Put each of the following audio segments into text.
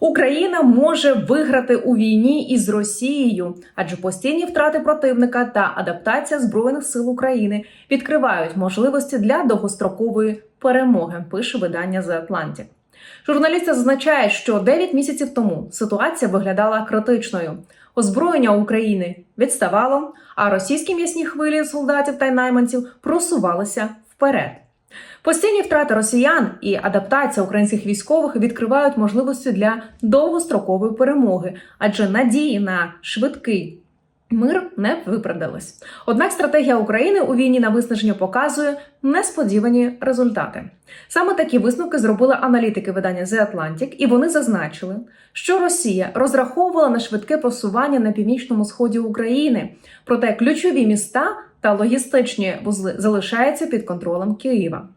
Україна може виграти у війні із Росією, адже постійні втрати противника та адаптація збройних сил України відкривають можливості для довгострокової перемоги. Пише видання The Atlantic. Журналісти зазначають, що 9 місяців тому ситуація виглядала критичною. Озброєння України відставало, а російські м'ясні хвилі солдатів та найманців просувалися вперед. Постійні втрати росіян і адаптація українських військових відкривають можливості для довгострокової перемоги, адже надії на швидкий мир не виправдались. Однак стратегія України у війні на виснаження показує несподівані результати. Саме такі висновки зробили аналітики видання The Atlantic, і вони зазначили, що Росія розраховувала на швидке просування на північному сході України, проте ключові міста та логістичні вузли залишаються під контролем Києва.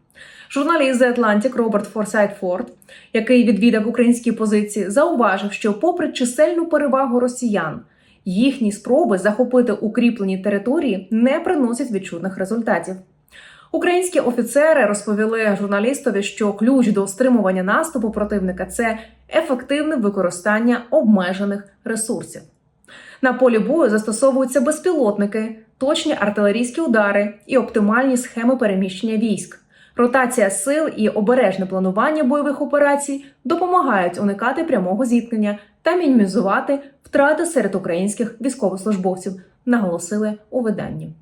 Журналіст The Atlantic Роберт Форсайт Форд, який відвідав українські позиції, зауважив, що, попри чисельну перевагу росіян, їхні спроби захопити укріплені території не приносять відчутних результатів. Українські офіцери розповіли журналістові, що ключ до стримування наступу противника це ефективне використання обмежених ресурсів. На полі бою застосовуються безпілотники, точні артилерійські удари і оптимальні схеми переміщення військ. Ротація сил і обережне планування бойових операцій допомагають уникати прямого зіткнення та мінімізувати втрати серед українських військовослужбовців, наголосили у виданні.